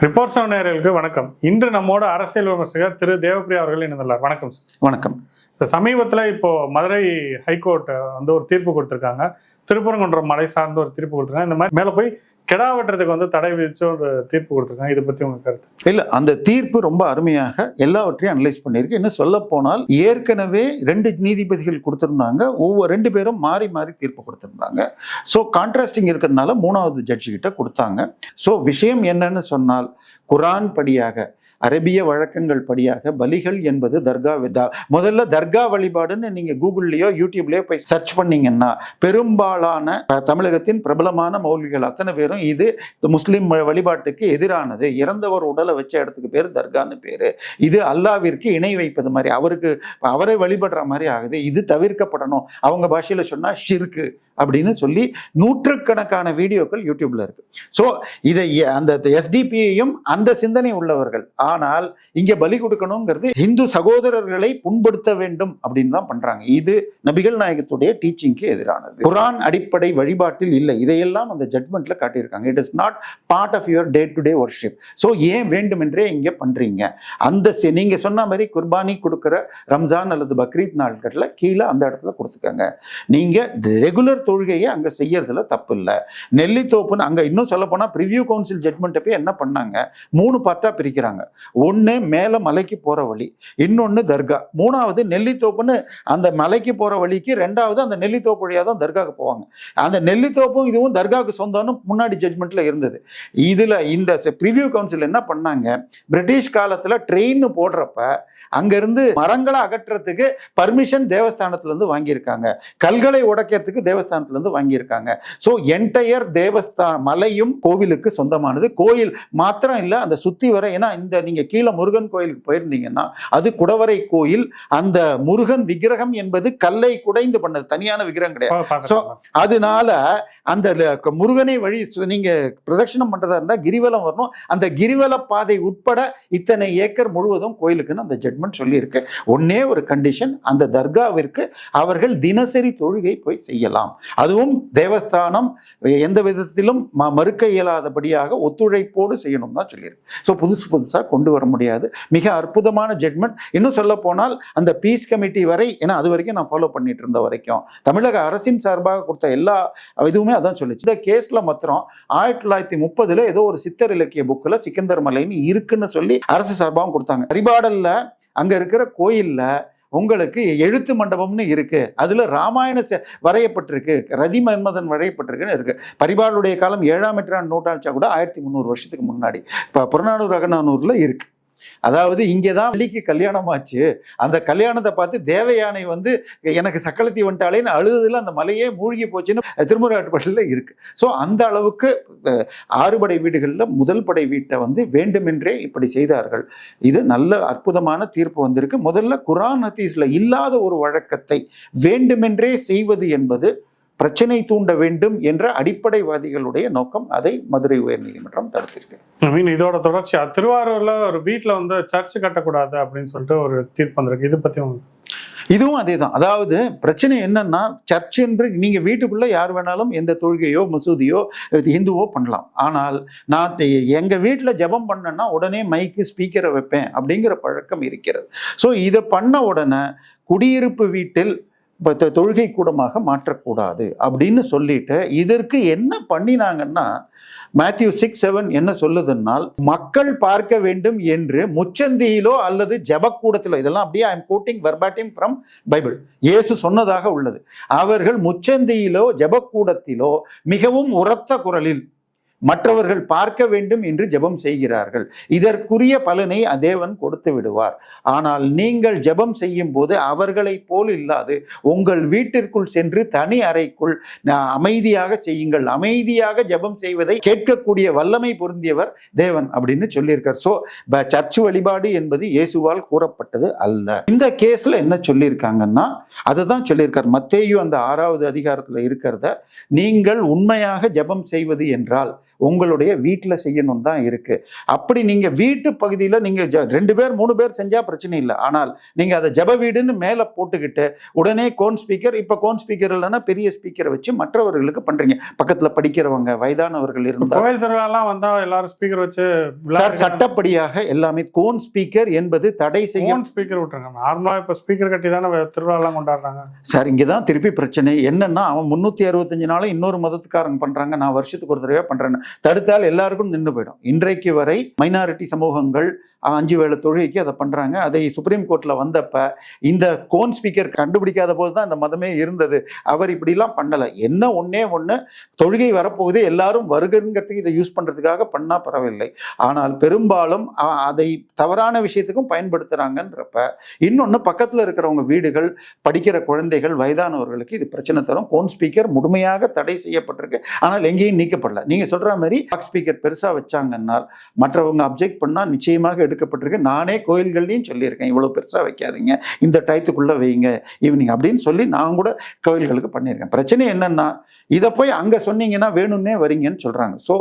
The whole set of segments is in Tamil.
ரிப்போர்ட்ஸ் நேயர்களுக்கு வணக்கம். இன்று நம்மோட அரசியல் விமர்சகர் திரு. தேவப்பிரியா அவர்கள் இணைந்துள்ளார். வணக்கம் சார் வணக்கம். இப்ப சமீபத்துல இப்போ மதுரை ஹைகோர்ட் வந்து ஒரு தீர்ப்பு கொடுத்திருக்காங்க. திருப்பரங்குன்றம் மலை சார்ந்த ஒரு தீர்ப்பு கொடுத்திருக்காங்க. இந்த மாதிரி மேல போய் கெடா வெட்டுறதுக்கு வந்து தடை விதிச்சு ஒரு தீர்ப்பு கொடுத்துருக்காங்க. இதை பத்தி உங்க கருத்து? இல்ல அந்த தீர்ப்பு ரொம்ப அருமையாக எல்லாவற்றையும் அனலைஸ் பண்ணியிருக்கு. இன்னும் சொல்ல போனால் ஏற்கனவே ரெண்டு நீதிபதிகள் கொடுத்திருந்தாங்க. ஒவ்வொரு ரெண்டு பேரும் மாறி மாறி தீர்ப்பு கொடுத்திருந்தாங்க. ஸோ கான்ட்ராஸ்டிங் இருக்கிறதுனால மூணாவது ஜட்ஜி கிட்ட கொடுத்தாங்க. ஸோ விஷயம் என்னன்னு சொன்னால் குரான் படியாக அரபிய வழக்கங்கள் படியாக பலிகள் என்பது தர்கா விதா. முதல்ல தர்கா வழிபாடுன்னு நீங்க கூகுள்லயோ யூடியூப்லயோ போய் சர்ச் பண்ணீங்கன்னா பெரும்பாலான தமிழகத்தின் பிரபலமான மௌலிகள் அத்தனை பேரும் இது முஸ்லீம் வழிபாட்டுக்கு எதிரானது. இறந்தவர் உடலை வச்ச இடத்துக்கு பேர் தர்கான்னு பேரு. இது அல்லாவிற்கு இணை வைப்பது மாதிரி. அவருக்கு அவரை வழிபடுற மாதிரி ஆகுது. இது தவிர்க்கப்படணும். அவங்க பாஷையில சொன்னா ஷிர்கு அப்படின்னு சொல்லி நூற்றுக்கணக்கான வீடியோக்கள் யூடியூப்ல இருக்கு. ஸோ இதை எ- அந்த எஸ்டிபியையும் அந்த சிந்தனை உள்ளவர்கள் ஆனால் இங்க பலி கொடுக்கணுங்கிறது இந்து சகோதரர்களை புண்படுத்த வேண்டும் அப்படின்னு தான் பண்றாங்க. இது நபிகள் நாயகத்துடைய டீச்சிங்க்கு எதிரானது. குரான் அடிப்படை வழிபாட்டில் இல்லை. இதையெல்லாம் அந்த ஜட்மெண்ட்ல காட்டியிருக்காங்க. It is not part of your day to day worship so ஏன் வேண்டுமென்றே இங்கே பண்றீங்க? அந்த நீங்க சொன்ன மாதிரி குர்பானி கொடுக்குற ரம்ஜான் அல்லது பக்ரீத் நாட்கள்ல கீழே அந்த இடத்துல கொடுத்துக்கங்க. நீங்க ரெகுலர் தொழுகையை அங்க செய்யறதுல தப்பு இல்லை நெல்லித்தோப்புன்னு அங்க இன்னும் சொல்ல போனா ப்ரிவ்யூ கவுன்சில் ஜட்மெண்ட்டை போய் என்ன பண்ணாங்க? மூணு பார்ட்டா பிரிக்கிறாங்க. ஒண்ணு மேல மலைக்கு போற வழி இன்னொன்று தர்கா. மூணாவது நெல்லித்தோப்புன்னு அந்த மலைக்கு போகிற வழிக்கு ரெண்டாவது அந்த நெல்லித்தோப்பு வழியா தான் தர்காவுக்கு போவாங்க. அந்த நெல்லித்தோப்பும் இதுவும் தர்காவுக்கு சொந்தம்னு முன்னாடி ஜட்மெண்ட்டில் இருந்தது. இதுல இந்த ப்ரிவ்யூ கவுன்சில் என்ன பண்ணாங்க? பிரிட்டிஷ் காலத்துல ட்ரெயின் போடுறப்ப அங்கேருந்து மரங்களை அகற்றத்துக்கு பர்மிஷன் தேவஸ்தானத்துல இருந்து வாங்கியிருக்காங்க. கல்களை உடைக்கிறதுக்கு தேவஸ்தானத்துல இருந்து வாங்கியிருக்காங்க. ஸோ என்டையர் தேவஸ்தான மலையும் கோவிலுக்கு சொந்தமானது. கோயில் மாத்திரம் இல்லை அந்த சுத்தி வர ஏன்னா இந்த நீங்க கீழே முருகன் கோயிலுக்கு போயிருந்தீங்கன்னா அது குடவரை கோயில் அந்த முருகன் விக்கிரகம் என்பது கல்லை குடைந்து பண்ணது. தனியான விக்கிரகம் கிடையாது. சொல்லலாம். அதனால அந்த முருகனை வழி சு- நீங்க பிரதட்சணம் பண்றதா இருந்தா கிரிவலம் வரணும். அந்த கிரிவல பாதை உட்பட இத்தனை ஏக்கர் முழுவதும் கோயிலுக்குன்னு அந்த ஜட்மெண்ட் சொல்லியிருக்கு. ஒன்னே ஒரு கண்டிஷன் அந்த தர்காவிற்கு அவர்கள் தினசரி தொழுகை போய் செய்யலாம். அதுவும் தேவஸ்தானம் எந்த விதத்திலும் ம- மறுக்க இயலாதபடியாக ஒத்துழைப்போடு செய்யணும் தான் சொல்லியிருக்கு. ஸோ புதுசு புதுசாக கொண்டு வர முடியாது. மிக அற்புதமான ஜட்மெண்ட் இன்னும் சொல்ல போனால் அந்த பீஸ் கமிட்டி வரை ஏன்னா அது வரைக்கும் நான் ஃபாலோ பண்ணிட்டு இருந்த வரைக்கும் தமிழக அரசின் சார்பாக கொடுத்த எல்லா இதுவுமே அதான் சொல்லிச்சு. இந்த கேஸில் மாத்திரம் ஆயிரத்தி தொள்ளாயிரத்தி முப்பதில் ஏதோ ஒரு சித்தர் இலக்கிய புக்கில் சிக்கந்தர் மலைன்னு இருக்குன்னு சொல்லி அரசு சார்பாகவும் கொடுத்தாங்க. பரிபாடல்ல அங்கே இருக்கிற கோயிலில் உங்களுக்கு எழுத்து மண்டபம்னு இருக்கு. அதுல ராமாயண வரையப்பட்டிருக்கு. ரதி மன்மதன் வரையப்பட்டிருக்குன்னு இருக்கு. பரிபாலுடைய காலம் ஏழாம் எட்டாம் நூற்றாண்டா கூட ஆயிரத்தி முந்நூறு வருஷத்துக்கு முன்னாடி. இப்போ புறநானூறு அகநானூரில் இருக்கு. அதாவது இங்கே தான் வள்ளிக்கு கல்யாணம் ஆச்சு அந்த கல்யாணத்தை பார்த்து தேவயானை வந்து எனக்கு சக்களத்தி வந்துட்டாலேன்னு அழுதுல அந்த மலையே மூழ்கி போச்சுன்னு திருமுறையாட்டுப்பட்டில் இருக்கு. ஸோ அந்த அளவுக்கு ஆறுபடை வீடுகளில் முதல் படை வீட்டை வந்து வேண்டுமென்றே இப்படி செய்தார்கள். இது நல்ல அற்புதமான தீர்ப்பு வந்திருக்கு. முதல்ல குரான் ஹதீஸ்ல இல்லாத ஒரு வழக்கத்தை வேண்டுமென்றே செய்வது என்பது பிரச்சனை தூண்ட வேண்டும் என்ற அடிப்படைவாதிகளுடைய நோக்கம் அதை மதுரை உயர்நீதிமன்றம் தடுத்திருக்கு. I mean, இதோட தொடர்ச்சியா திருவாரூர்ல ஒரு வீட்ல வந்து சர்ச் கட்டக்கூடாது அப்படின்னு சொல்லிட்டு ஒரு தீர்ப்பு வந்திருக்கு. இது பத்தி இதுவும் அதே தான் அதாவது பிரச்சனை என்னன்னா சர்ச் என்று நீங்க வீட்டுக்குள்ள யார் வேணாலும் எந்த தொழுகையோ மசூதியோ ஹிந்துவோ பண்ணலாம். ஆனால் நான் தெ- எங்க வீட்டுல ஜெபம் பண்ணேன்னா உடனே மைக்கு ஸ்பீக்கரை வைப்பேன் அப்படிங்கிற பழக்கம் இருக்கிறது. ஸோ இதை பண்ண உடனே குடியிருப்பு வீட்டில் இப்போ தொழுகை கூடமாக மாற்றக்கூடாது அப்படின்னு சொல்லிட்டு இதற்கு என்ன பண்ணினாங்கன்னா மேத்யூ சிக்ஸ் செவன் என்ன சொல்லுதுன்னால் மக்கள் பார்க்க வேண்டும் என்று முச்சந்தியிலோ அல்லது ஜெபக்கூடத்திலோ இதெல்லாம் அப்படியே I'm quoting verbatim from Bible இயேசு சொன்னதாக உள்ளது. அவர்கள் முச்சந்தியிலோ ஜெபக்கூடத்திலோ மிகவும் உரத்த குரலில் மற்றவர்கள் பார்க்க வேண்டும் என்று ஜெபம் செய்கிறார்கள். இதற்குரிய பலனை தேவன் கொடுத்து விடுவார். ஆனால் நீங்கள் ஜெபம் செய்யும் போது அவர்களைப் போல் இல்லாது உங்கள் வீட்டிற்குள் சென்று தனி அறைக்குள் அமைதியாக செய்யுங்கள். அமைதியாக ஜெபம் செய்வதை கேட்கக்கூடிய வல்லமை பொருந்தியவர் தேவன் அப்படின்னு சொல்லியிருக்கார். ஸோ சர்ச் வழிபாடு என்பது இயேசுவால் கூறப்பட்டது அல்ல. இந்த கேஸ்ல என்ன சொல்லியிருக்காங்கன்னா அதை தான் சொல்லியிருக்கார். மத்தேயும் அந்த ஆறாவது அதிகாரத்தில் இருக்கிறத நீங்கள் உண்மையாக ஜெபம் செய்வது என்றால் உங்களுடைய வீட்டில் செய்யணும் தான் இருக்கு. அப்படி நீங்க வீட்டு பகுதியில் நீங்க ஜ- ரெண்டு பேர் மூணு பேர் செஞ்சா பிரச்சனை இல்லை. ஆனால் நீங்க அதை ஜப வீடுன்னு மேலே போட்டுக்கிட்டு உடனே கோன் ஸ்பீக்கர் இப்போ கோன் ஸ்பீக்கர் இல்லைன்னா பெரிய ஸ்பீக்கரை வச்சு மற்றவர்களுக்கு பண்றீங்க. பக்கத்துல படிக்கிறவங்க வயதானவர்கள் இருந்தால் கோயில் திருவிழாலாம் வந்தா எல்லாரும் ஸ்பீக்கர் வச்சு சார் சட்டப்படியாக எல்லாமே கோன் ஸ்பீக்கர் என்பது தடை செய்ய ஸ்பீக்கர் விட்டுருங்க. நார்மலா இப்ப ஸ்பீக்கர் கட்டி தானே திருவிழாலாம் கொண்டாடுறாங்க. சார் இங்கே தான் திருப்பி பிரச்சனை. என்னன்னா அவன் முந்நூற்றி அறுபத்தஞ்சு நாளும் இன்னொரு மதத்துக்காரங்க பண்ணுறாங்க நான் வருஷத்துக்கு ஒரு தடவை பண்ணுறேன்னு தடுத்தால் எல்லாருக்கும் நின்று போயிடும். இன்றைக்கு வரை மைனாரிட்டி சமூகங்கள் அஞ்சு வேலை தொழுகைக்கு அதை பண்ணுறாங்க அதை சுப்ரீம் கோர்ட்டில் வந்தப்ப இந்த கோன் ஸ்பீக்கர் கண்டுபிடிக்காத போது தான் இந்த மதமே இருந்தது. அவர் இப்படிலாம் பண்ணலை. என்ன ஒன்றே ஒன்று தொழுகை வரப்போகுது எல்லாரும் வருகிறங்கிறதுக்கு இதை யூஸ் பண்ணுறதுக்காக பண்ணால் பரவாயில்லை. ஆனால் பெரும்பாலும் அதை தவறான விஷயத்துக்கும் பயன்படுத்துகிறாங்கன்றப்ப இன்னொன்று பக்கத்தில் இருக்கிறவங்க வீடுகள் படிக்கிற குழந்தைகள் வயதானவர்களுக்கு இது பிரச்சனை தரும். கோன் ஸ்பீக்கர் முழுமையாக தடை செய்யப்பட்டிருக்கு. ஆனால் எங்கேயும் நீக்கப்படல. நீங்கள் சொல்கிற மாதிரி பாக்ஸ் ஸ்பீக்கர் பெருசாக வச்சாங்கன்னால் மற்றவங்க அப்ஜெக்ட் பண்ணால் நிச்சயமாக எடுக்கப்பட்டிருக்கு. நானே கோயில்கள்லையும் சொல்லியிருக்கேன் இவ்வளோ பெருசாக வைக்காதீங்க இந்த டயத்துக்குள்ளே வைங்க ஈவினிங் அப்படின்னு சொல்லி நான் கூட கோயில்களுக்கு பண்ணியிருக்கேன். பிரச்சனை என்னென்னா இதை போய் அங்கே சொன்னீங்கன்னா வேணும்னே வரீங்கன்னு சொல்கிறாங்க ஸோ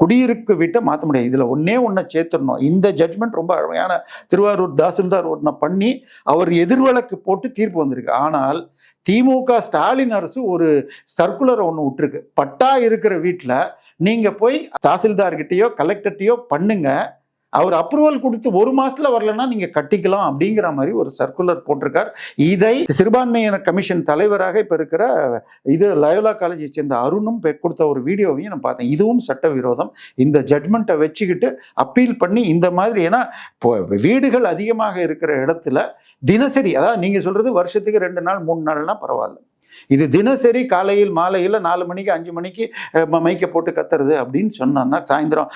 குடியிருப்பு வீட்டை மாற்ற முடியாது. இதில் ஒன்றே ஒன்றை சேர்த்துடணும். இந்த ஜட்மெண்ட் ரொம்ப அழகான திருவாரூர் தாசில்தார் ஒன்றை பண்ணி அவர் எதிர்வழக்கு போட்டு தீர்ப்பு வந்திருக்கு. ஆனால் திமுக ஸ்டாலின் அரசு ஒரு சர்க்குலரை ஒன்று விட்டுருக்கு. பட்டா இருக்கிற வீட்டில் நீங்கள் போய் தாசில்தார்கிட்டயோ கலெக்டர்கிட்டயோ பண்ணுங்க. அவர் அப்ரூவல் கொடுத்து ஒரு மாசத்துல வரலன்னா நீங்க கட்டிக்கலாம் அப்படிங்கிற மாதிரி ஒரு சர்க்குலர் போட்டிருக்கார். இதை சிறுபான்மையின கமிஷன் தலைவராக இப்ப இருக்கிற இது லயோலா காலேஜை சேர்ந்த அருணும் கொடுத்த ஒரு வீடியோவையும் நான் பார்த்தேன். இதுவும் சட்டவிரோதம். இந்த ஜட்மெண்ட்டை வச்சுக்கிட்டு அப்பீல் பண்ணி இந்த மாதிரி ஏன்னா இப்போ வீடுகள் அதிகமாக இருக்கிற இடத்துல தினசரி அதாவது நீங்க சொல்றது வருஷத்துக்கு ரெண்டு நாள் மூணு நாள்னா பரவாயில்ல. இது தினசரி காலையில் மாலையில் நாலு மணிக்கு அஞ்சு மணிக்கு மைக்கை போட்டு கத்துறது அப்படின்னு சொன்னோன்னா சாயந்தரம்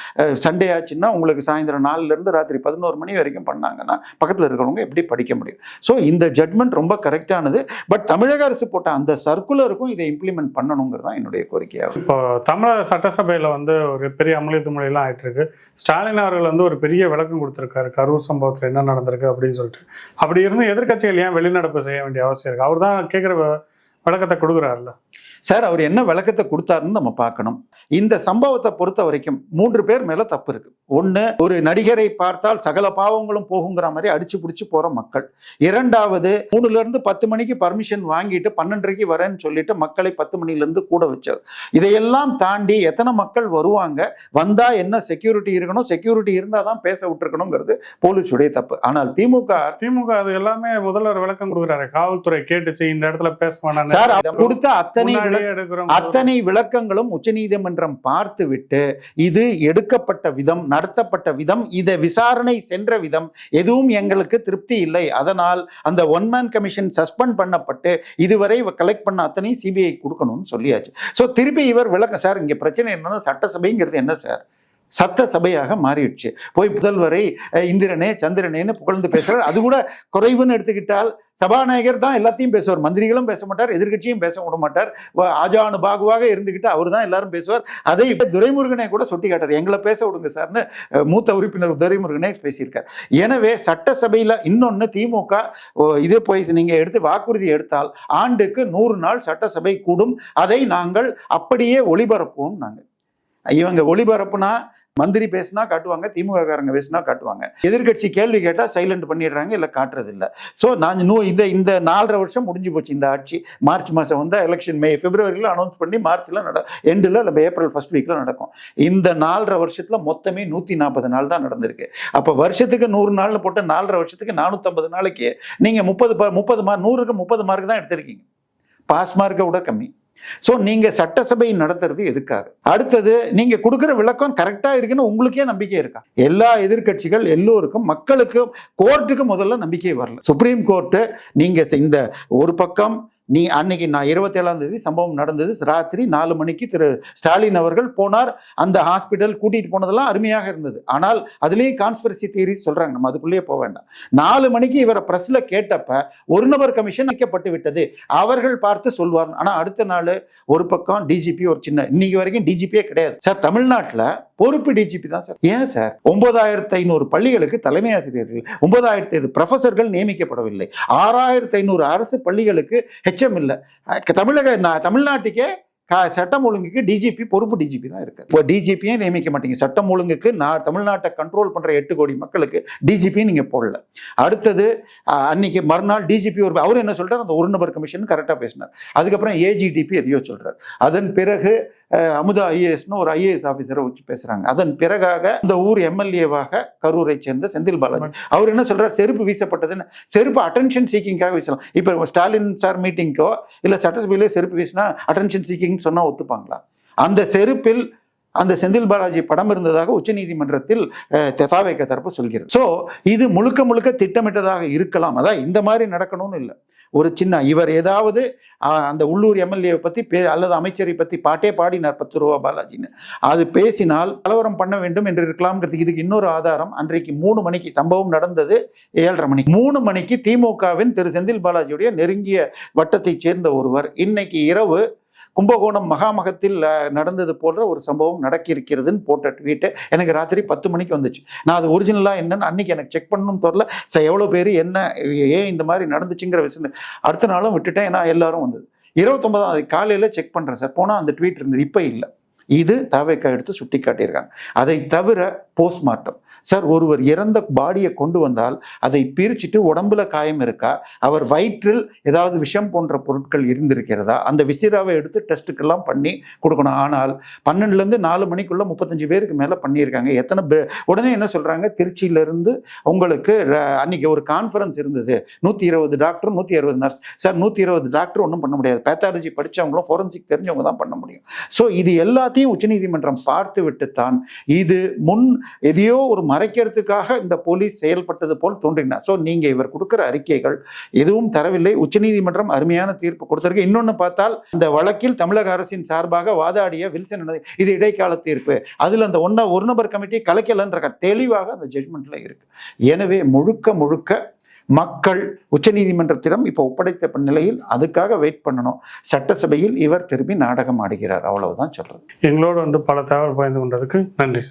சண்டே ஆச்சுன்னா உங்களுக்கு சாயந்தரம் நாலுலேருந்து ராத்திரி பதினோரு மணி வரைக்கும் பண்ணாங்கன்னா பக்கத்தில் இருக்கிறவங்க எப்படி படிக்க முடியும்? ஸோ இந்த ஜட்மெண்ட் ரொம்ப கரெக்டானது பட் தமிழக அரசு போட்ட அந்த சர்க்குலருக்கும் இதை இம்ப்ளிமெண்ட் பண்ணணுங்கிறது தான் என்னுடைய கோரிக்கையாக இப்போ தமிழக சட்டசபையில வந்து ஒரு பெரிய அமளித்து மொழியெல்லாம் ஆயிட்டு இருக்கு ஸ்டாலின் அவர்கள் வந்து ஒரு பெரிய விளக்கம் கொடுத்துருக்காரு. கரூர் சம்பவத்துல என்ன நடந்திருக்கு அப்படின்னு சொல்லிட்டு. அப்படி இருந்து எதிர்க்கட்சிகள் ஏன் வெளிநடப்பு செய்ய வேண்டிய அவசியம் இருக்கு? அவர் தான் கேட்குற வழக்கத்தை கொடுக்குறாருல்ல. சார் அவர் என்ன விளக்கத்தை கொடுத்தாருன்னு நம்ம பார்க்கணும். இந்த சம்பவத்தை பொறுத்த வரைக்கும் மூன்று பேர் மேல தப்பு இருக்கு. ஒன்று ஒரு நடிகரை பார்த்தால் சகல பாவங்களும் போகுங்கிற மாதிரி அடிச்சு பிடிச்சி போற மக்கள். இரண்டாவது மூணுல இருந்து பத்து மணிக்கு பர்மிஷன் வாங்கிட்டு பன்னெண்டரைக்கு வரேன்னு சொல்லிட்டு மக்களை பத்து மணில இருந்து கூட வச்சது. இதையெல்லாம் தாண்டி எத்தனை மக்கள் வருவாங்க? வந்தா என்ன செக்யூரிட்டி இருக்கணும்? செக்யூரிட்டி இருந்தால் தான் பேச விட்டுருக்கணுங்கிறது போலீஸுடைய தப்பு. ஆனால் திமுக திமுக அது எல்லாமே முதல்வர் விளக்கம் கொடுக்குறாரு. காவல்துறை கேட்டுச்சு இந்த இடத்துல பேச வேணாம் சார் கொடுத்த அத்தனை அத்தனை விளக்கங்களும் உச்சநீதிமன்றம் பார்த்துவிட்டு இது எடுக்கப்பட்ட விதம் நடத்தப்பட்ட விதம் இதை விசாரணை சென்ற விதம் எதுவும் எங்களுக்கு திருப்தி இல்லை. அதனால் அந்த ஒன் மேன் கமிஷன் சஸ்பெண்ட் பண்ணப்பட்டு இதுவரை கலெக்ட் பண்ண அத்தனையும் சிபிஐ கொடுக்கணும்னு சொல்லியாச்சு. ஸோ திருப்பி இவர் விளக்கம் சார் இங்கே பிரச்சனை என்னன்னா சட்டசபைங்கிறது என்ன சார்? சட்ட சபையாக மாறிடுச்சு. போய் முதல்வரை இந்திரனே சந்திரனேன்னு புகழ்ந்து பேசுறார். அது கூட குறைவுன்னு எடுத்துக்கிட்டால் சபாநாயகர் தான் எல்லாத்தையும் பேசுவார். மந்திரிகளும் பேச மாட்டார் எதிர்கட்சியும் பேச விட மாட்டார். வ- ஆஜானு பாகுவாக இருந்துக்கிட்டு அவர் தான் எல்லாரும் பேசுவார். அதை இப்போ துரைமுருகனை கூட சுட்டி காட்டார் எங்களை பேச விடுங்க சார்னு மூத்த உறுப்பினர் துரைமுருகனே பேசியிருக்கார். எனவே சட்டசபையில் இன்னொன்று திமுக இதே போய் நீங்கள் எடுத்து வாக்குறுதி எடுத்தால் ஆண்டுக்கு நூறு நாள் சட்டசபை கூடும். அதை நாங்கள் அப்படியே ஒளிபரப்புவோம் நாங்கள் இவங்க ஒளிபரப்புனா மந்திரி பேசினா காட்டுவாங்க திமுக காரங்க பேசினா காட்டுவாங்க. எதிர்க்கட்சி கேள்வி கேட்டால் சைலண்ட் பண்ணிடுறாங்க இல்லை காட்டுறது இல்லை ஸோ நான் நூ இந்த இந்த நாலரை வருஷம் முடிஞ்சு போச்சு இந்த ஆட்சி. மார்ச் மாதம் வந்து எலெக்ஷன் மே பிப்ரவரியில் அனௌன்ஸ் பண்ணி மார்ச்சில் நட எண்டில் இல்லை ஏப்ரல் ஃபர்ஸ்ட் வீக்கில் நடக்கும். இந்த நாலரை வருஷத்தில் மொத்தமே நூற்றி நாற்பது நாள் தான் நடந்திருக்கு. அப்போ வருஷத்துக்கு நூறு நாள்னு போட்டு நாலரை வருஷத்துக்கு நானூற்றம்பது நாளைக்கு நீங்கள் முப்பது முப்பது மார்க் நூறுக்கு முப்பது மார்க் தான் எடுத்திருக்கீங்க. பாஸ் மார்க்கை விட கம்மி. ஸோ நீங்க சட்டசபை நடத்துறது எதுக்காக? அடுத்தது நீங்க கொடுக்குற விளக்கம் கரெக்டா இருக்குன்னு உங்களுக்கே நம்பிக்கை இருக்கா? எல்லா எதிர்க்கட்சிகள் எல்லோருக்கும் மக்களுக்கும் கோர்ட்டுக்கு முதல்ல நம்பிக்கை வரல. சுப்ரீம் கோர்ட்டு நீங்க இந்த ஒரு பக்கம் நீ அன்னைக்கு நான் இருபத்தேழாம் தேதி சம்பவம் நடந்தது. ராத்திரி நாலு மணிக்கு திரு ஸ்டாலின் அவர்கள் போனார். அந்த ஹாஸ்பிட்டல் கூட்டிட்டு போனதெல்லாம் அருமையாக இருந்தது. ஆனால் அதுலேயும் கான்ஸ்பிரசி தியரி சொல்றாங்க. நம்ம அதுக்குள்ளேயே போக வேண்டாம். நாலு மணிக்கு இவரை பிரஸ்ல கேட்டப்ப ஒரு நபர் கமிஷன் வைக்கப்பட்டு விட்டது. அவர்கள் பார்த்து சொல்வார். ஆனா அடுத்த நாள் ஒரு பக்கம் டிஜிபி ஒரு சின்ன இன்னைக்கு வரைக்கும் டிஜிபியே கிடையாது. சார் தமிழ்நாட்டில் பொறுப்பு டிஜிபி தான் சார். ஏன் சார்? ஒன்பதாயிரத்து ஐநூறு பள்ளிகளுக்கு தலைமை ஆசிரியர்கள் ஒன்பதாயிரத்து ஐந்து ப்ரொஃபசர்கள் நியமிக்கப்படவில்லை. ஆறாயிரத்து ஐநூறு அரசு பள்ளிகளுக்கு ஹெச்எம் இல்லை. தமிழக நான் தமிழ்நாட்டுக்கே சட்டம் ஒழுங்குக்கு டிஜிபி பொறுப்பு டிஜிபி தான் இருக்கு. இப்போ டிஜிபியே நியமிக்க மாட்டீங்க. சட்டம் ஒழுங்குக்கு நான் தமிழ்நாட்டை கண்ட்ரோல் பண்ற எட்டு கோடி மக்களுக்கு டிஜிபியும் நீங்க போடல. அடுத்தது அன்னைக்கு மறுநாள் டிஜிபி ஒரு அவர் என்ன சொல்றாரு? அந்த ஒரு நபர் கமிஷன் கரெக்டாக பேசினார். அதுக்கப்புறம் ஏஜிடிபி எதையோ சொல்றாரு. அதன் பிறகு அமுதா ஐஏஎஸ்னு ஒரு ஐஏஎஸ் ஆஃபீஸரை வச்சு பேசுறாங்க. அதன் பிறகாக இந்த ஊர் எம்எல்ஏவாக கரூரை சேர்ந்த செந்தில் பாலாஜி. அவர் என்ன சொல்றாரு? செருப்பு வீசப்பட்டதுன்னு செருப்பு அட்டென்ஷன் சீக்கிங்காக வீசலாம். இப்போ ஸ்டாலின் சார் மீட்டிங்க்கோ இல்லை சட்டசபையிலே செருப்பு வீசினா அட்டென்ஷன் சீக்கிங் சொன்னா ஒத்துப்பாங்களா? அந்த செருப்பில் அந்த செந்தில் பாலாஜி படம் இருந்ததாக உச்சநீதிமன்றத்தில் அஹ், ததாவேக தரப்பு சொல்கிறது. ஸோ இது முழுக்க முழுக்க திட்டமிட்டதாக இருக்கலாம். அதான் இந்த மாதிரி நடக்கணும்னு இல்லை. ஒரு சின்ன இவர் ஏதாவது அந்த உள்ளூர் எம்எல்ஏ பற்றி பே அல்லது அமைச்சரை பற்றி பாட்டே பாடினார் பத்து ரூபா பாலாஜின்னு. அது பேசினால் கலவரம் பண்ண வேண்டும் என்று இருக்கலாம்ங்கிறதுக்கு இதுக்கு இன்னொரு ஆதாரம். அன்றைக்கு மூணு மணிக்கு சம்பவம் நடந்தது ஏழரை மணிக்கு மூணு மணிக்கு திமுகவின் திரு செந்தில் பாலாஜியுடைய நெருங்கிய வட்டத்தைச் சேர்ந்த ஒருவர். இன்னைக்கு இரவு கும்பகோணம் மகாமகத்தில் நடந்தது போன்ற ஒரு சம்பவம் நடக்கியிருக்கிறதுன்னு போட்ட ட்வீட்டு எனக்கு ராத்திரி பத்து மணிக்கு வந்துச்சு. நான் அது ஒரிஜினலாக என்னன்னு அன்னைக்கு எனக்கு செக் பண்ணணும்னு தெரில சார் எவ்வளோ பேர் என்ன ஏன் இந்த மாதிரி நடந்துச்சுங்கிற விஷயம். அடுத்த நாளும் விட்டுட்டேன் ஏன்னா எல்லாரும் வந்தது. இருபத்தொன்பதாம் தேதி காலையில் செக் பண்ணுறேன் சார். போனால் அந்த ட்வீட் இருந்தது இப்போ இல்லை. இது தாவேக்கா எடுத்து சுட்டி காட்டியிருக்காங்க அதை தவிர போஸ்ட்மார்ட்டம் சார் ஒருவர் இறந்த பாடியை கொண்டு வந்தால் அதை பிரிச்சுட்டு உடம்புல காயம் இருக்கா? அவர் வயிற்றில் ஏதாவது விஷம் போன்ற பொருட்கள் இருந்திருக்கிறதா? அந்த விசிராவை எடுத்து டெஸ்ட்டுக்கெல்லாம் பண்ணி கொடுக்கணும். ஆனால் பன்னெண்டுலேருந்து நாலு மணிக்குள்ள முப்பத்தஞ்சு பேருக்கு மேலே பண்ணியிருக்காங்க. எத்தனை உடனே என்ன சொல்கிறாங்க திருச்சியிலேருந்து உங்களுக்கு ர- அன்னைக்கு ஒரு கான்ஃபரன்ஸ் இருந்தது. நூற்றி இருபது டாக்டர் நூற்றி அறுபது நர்ஸ் சார் நூற்றி இருபது டாக்டர் ஒன்றும் பண்ண முடியாது. பேத்தாலஜி படித்தவங்களும் ஃபோரன்சிக் தெரிஞ்சவங்க தான் பண்ண முடியும். ஸோ இது எல்லாத்தையும் உச்சநீதிமன்றம் பார்த்து விட்டுத்தான் இது முன் எதையோ ஒரு மறைக்கிறதுக்காக இந்த போலீஸ் செயல்பட்டது போல் தோன்றினார். ஸோ நீங்கள் இவர் கொடுக்குற அறிக்கைகள் எதுவும் தரவில்லை. உச்சநீதிமன்றம் அருமையான தீர்ப்பு கொடுத்திருக்கு. இன்னொன்று பார்த்தால் இந்த வழக்கில் தமிழக அரசின் சார்பாக வாதாடிய வில்சன் இது இடைக்கால தீர்ப்பு. அதில் அந்த ஒன்ன ஒரு நபர் கமிட்டி கலைக்கலன்ற தெளிவாக அந்த ஜட்மெண்ட்டில் இருக்கு. எனவே முழுக்க முழுக்க மக்கள் உச்சநீதிமன்றத்திடம் இப்போ ஒப்படைத்த நிலையில் அதுக்காக வெயிட் பண்ணணும். சட்டசபையில் இவர் திரும்பி நாடகம் ஆடுகிறார். அவ்வளவுதான் சொல்றது. எங்களோடு வந்து பல தகவல் பகிர்ந்து கொண்டதுக்கு நன்றி.